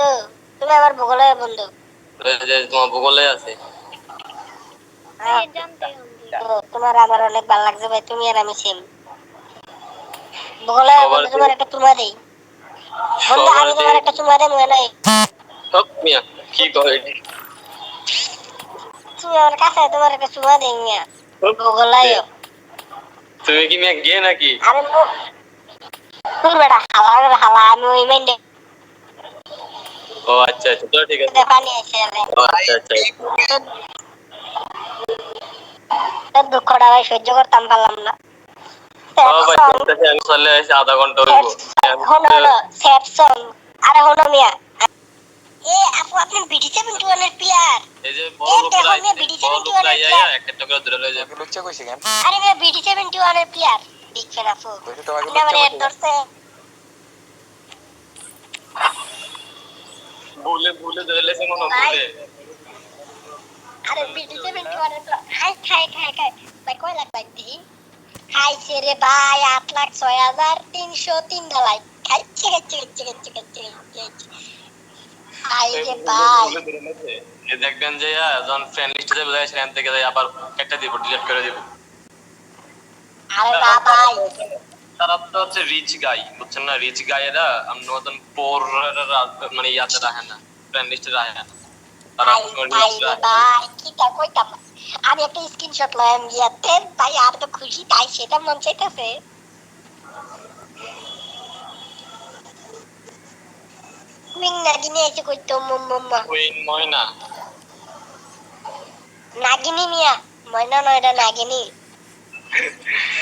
বন্ধু তুমি আমার ভূগোলে বন্ধু। তোমার ভূগোলে আছে। হ্যাঁ, জানতে তো তোমার আমার অনেক ভালো লাগছে ভাই তুমি আর আমি সেম ভূগোলে তোমার একটা চুমা দেই। বন্ধু আমি তোমার একটা চুমা দেই মনে। নাই সব মিয়া কি করে তুমি আমার কাছে তোমার একটা চুমা দেই মিয়া। ভূগোলাই তুমি কি মিয়া গিয়ে নাকি? আরে বেটা হালা হালা আমি ওই মাইন্ডে ও আচ্ছা আচ্ছা তো ঠিক আছে। পানি আরে ও, আচ্ছা আচ্ছা তোর দুঃখটা ভাই সহ্য করতাম পারলাম না। ও ভাই চলতেছে, আমি চলে আসি আধা ঘণ্টা হইব। হলো হলো স্যাড আরে হলো মিয়া। এ আপু আপনি বিডি সেভেন টু ওয়ানের প্লেয়ার এই যে দেখো, আইছে, বিডি বড় seventy লোকরা এর আইয়া একটা একটা ধরে লয়ে যাবে লুচ্চা কইছে কেন? আরে মিয়া বিডি সেভেন টু ওয়ানের প্লেয়ার বিগ ফ্যান আপু? আপনি আমার এড ধরছে। ভুলে ভুলে মনে হয়, ভুলে আরে বিডি সেভেন টু ওয়ানের প্লেয়ার খাই খাই খাই খাই ভাই কয় লাখ ভাই দিই খাইছে রে ভাই আট লাখ ছয় হাজার তিনশো তিন ডালাই খাইছে খাইছে খাইছে খাইছে খাইছে খাইছে খাই রে ভাই। ভুলে ধরে লেছে। এই দেখবেন যে আহ, যখন ফ্রেন্ড লিস্টে যাবে যায় সেখান থেকে যাই আবার একটা দিব ডিলিট করে দিব। আরে ভাই তারা তো হচ্ছে রিচ গাই বুঝছেন না? রিচ গাইয়েরা আমরা মতন পোর মানে ইয়াতে রাখে না। ফ্রেন্ড লিস্টে রাখে না। আমি একটা স্ক্রিনশট লয়াম গিয়াতে ভাই আর তো খুশি তাই সেটা মন চাইতেছে। কুইন নাগিনি এসে কইতো মম্মা কুইন ময়না। নাগিনি মিয়া ময়না নয় এটা নাগিনি।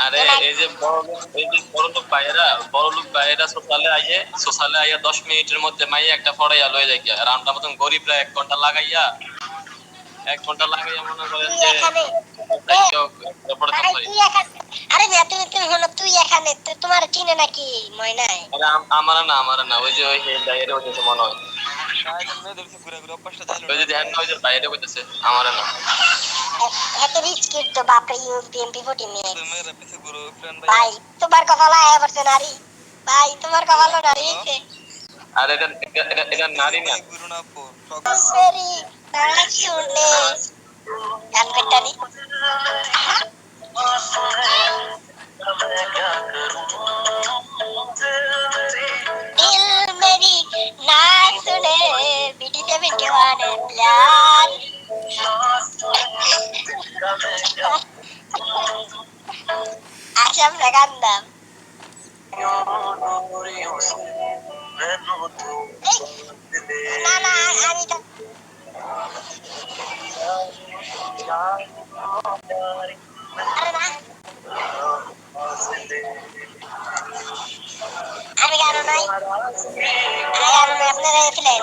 আরে এই যে বড় লোক এই যে বড় লোক ভাইয়েরা বড় লোক ভাইয়েরা সোশ্যালে আইয়ে সোশ্যালে আইয়া দশ মিনিটের মধ্যে মাইয়া একটা ফড়াইয়া লয়ে যায় আর আমরা মতন গরিবরা এক ঘণ্টা লাগাইয়া এক ঘণ্টা লাগাইয়া মনে করেন যে আরে তুমি তুমি হলো তুই এখানে তোমার চিনে নাকি ময়নায়? আমার না আমার না ওই যে ওই হেল ডাইরে হইতেছে মনে হয়। ওই যে ধ্যান না ওই যে বাইরে হইতেছে আমার না। এত রিচ কিড তো বাপরে ইউপিএমপি ফোর্টি নিয়ে মেয়েরা পিছে ঘুরো ফ্রেন্ড ভাই তোমার কপাল আয়া পড়ছে নারী ভাই তোমার কপাল নারী হইছে আর এটা এটা- এটা এটা নারী না ঘুরো না পো মেরি না শুনে গান করতানি दिल मेरी ना सुने बीटी से भी दीवाने प्यार আসাম না না আমি তো আমি গানো নাই আমি গানো নাই আপনারা এফলেন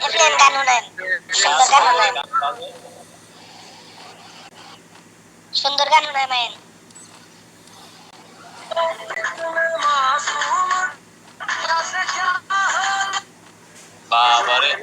এফলেন গানো নাই সুন্দর গানো নাই সুন্দর গানো নাই মায়ের beraber